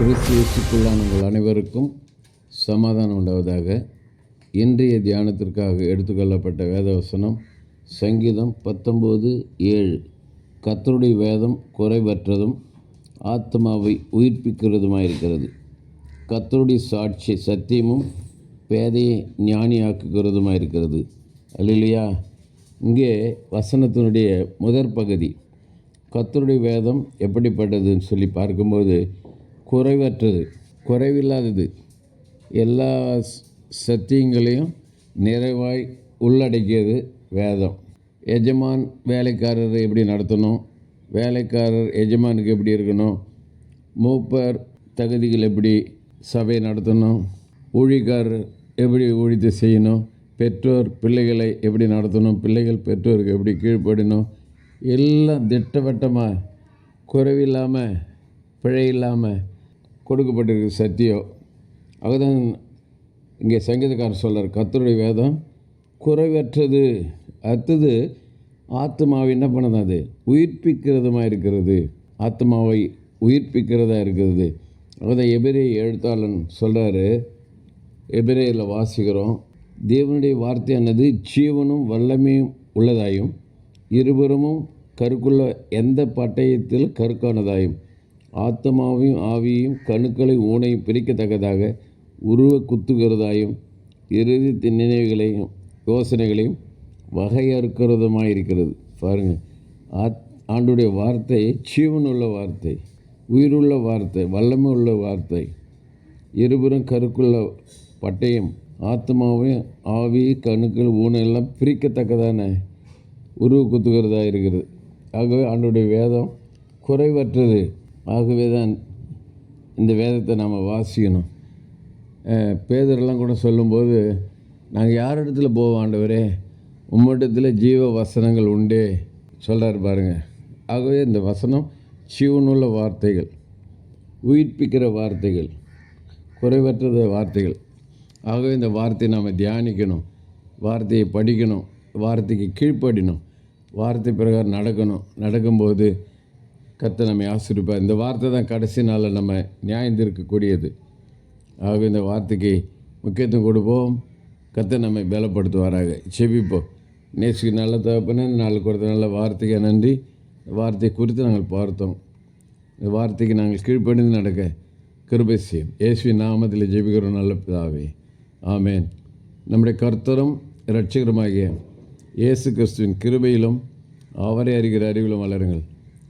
கிறிஸ்து இயேசுக்குள்ளான உங்கள் அனைவருக்கும் சமாதானம் உண்டாவதாக. இன்றைய தியானத்திற்காக எடுத்துக்கொள்ளப்பட்ட வேதவசனம் சங்கீதம் பத்தொம்போது ஏழு. கத்தருடைய வேதம் குறைவற்றதும் ஆத்மாவை உயிர்ப்பிக்கிறதுமாயிருக்கிறது. கத்தருடைய சாட்சி சத்தியமும் பேதையை ஞானியாக்குகிறதுமாயிருக்கிறது. அல்லையா இங்கே வசனத்தினுடைய முதற் பகுதி கத்தருடைய வேதம் எப்படிப்பட்டதுன்னு சொல்லி பார்க்கும்போது குறைவற்றது குறைவில்லாதது. எல்லா சத்தியங்களையும் நிறைவாய் உள்ளடக்கியது வேதம். எஜமான் வேலைக்காரரை எப்படி நடத்தணும்? வேலைக்காரர் எஜமானுக்கு எப்படி இருக்கணும்? மூப்பர் தகுதிகள் எப்படி சபை நடத்தணும்? ஊழிக்காரர் எப்படி ஊழித்து செய்யணும்? பெற்றோர் பிள்ளைகளை எப்படி நடத்தணும்? பிள்ளைகள் பெற்றோருக்கு எப்படி கீழ்ப்படணும் எல்லாம் திட்டவட்டமாக குறைவில்லாமல் பிழை இல்லாமல் கொடுக்கப்பட்டிருக்கு சத்தியம் அதுதான் இங்கே சங்கீதக்காரர் சொல்கிறார் கத்தருடைய வேதம் குறைவற்றது. அடுத்தது ஆத்மாவை என்ன பண்ணது அது? உயிர்ப்பிக்கிறதுமா இருக்கிறது. ஆத்மாவை உயிர்ப்பிக்கிறதா இருக்கிறது. அதுதான் எபிரே எழுத்தாளன் சொல்கிறாரு எபிரேயில் வாசிக்கிறோம் தேவனுடைய வார்த்தையானது ஜீவனும் வல்லமையும் உள்ளதாயும் இருபுறமும் கருக்குள்ள எந்த பட்டயத்தில் கருக்கானதாயும் ஆத்மாவையும் ஆவியையும் கணுக்களை ஊனையும் பிரிக்கத்தக்கதாக உருவ குத்துகிறதாயும் இறுதி நினைவுகளையும் யோசனைகளையும் வகையறுக்கிறதுமாயிருக்கிறது. பாருங்கள் ஆத் ஆண்டுடைய வார்த்தை ஜீவனுள்ள வார்த்தை உயிருள்ள வார்த்தை வல்லமை உள்ள வார்த்தை இருபுறம் கருக்குள்ள பட்டயம் ஆத்மாவையும் ஆவி கணுக்கள் ஊனெல்லாம் பிரிக்கத்தக்கதான உருவ குத்துகிறதா இருக்கிறது ஆகவே ஆண்டுடைய வேதம் குறைவற்றது. ஆகவே தான் இந்த வேதத்தை நாம் வாசிக்கணும். பேதரெல்லாம் கூட சொல்லும்போது நாங்கள் யார் இடத்துல போவோம் ஆண்டவரே? உம்மிடத்தில் ஜீவ வசனங்கள் உண்டே. சொல்கிறார் பாருங்க. ஆகவே இந்த வசனம் ஜீவனுள்ள வார்த்தைகள் உயிர்ப்பிக்கிற வார்த்தைகள் குறைவற்ற வார்த்தைகள். ஆகவே இந்த வார்த்தையை நாம் தியானிக்கணும். வார்த்தையை படிக்கணும். வார்த்தைக்கு கீழ்ப்படிணும். வார்த்தை பிரகாரம் நடக்கணும். நடக்கும்போது கத்தை நம்மை ஆசிரிப்பார் இந்த வார்த்தை தான் கடைசி நாளில் நம்ம நியாயந்திருக்கக்கூடியது. ஆகவே இந்த வார்த்தைக்கு முக்கியத்துவம் கொடுப்போம். கத்தை நம்மை பலப்படுத்துவாராக. செவிப்போம் நேசுக்கு நல்ல தகப்பன நாளுக்கு கொடுத்த நல்ல வார்த்தைக்கு நன்றி. வார்த்தையை வார்த்தை குறித்து நாங்கள் பார்த்தோம். இந்த வார்த்தைக்கு நாங்கள் கீழ்ப்பணிந்து நடக்க கிருபை செய்யும். இயேசுவி நாமத்தில் ஜெபிக்கிறோம் நல்ல பிதாவே. ஆமேன். நம்முடைய கர்த்தரும் இரட்சகருமாகிய இயேசு கிறிஸ்துவின் கிருபையிலும் அவரை அறிகிற அறிவிலும் வளருங்கள்.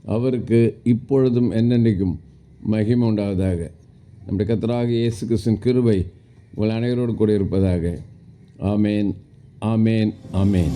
அவருக்கு இப்பொழுதும் என்னென்றைக்கும் மகிமை உண்டாவதாக. நம்முடைய கத்தராக இயேசு கிறிஸ்தின் கிருபை உங்கள் அனைவரோடு கூட இருப்பதாக ஆமேன் ஆமேன் ஆமேன்.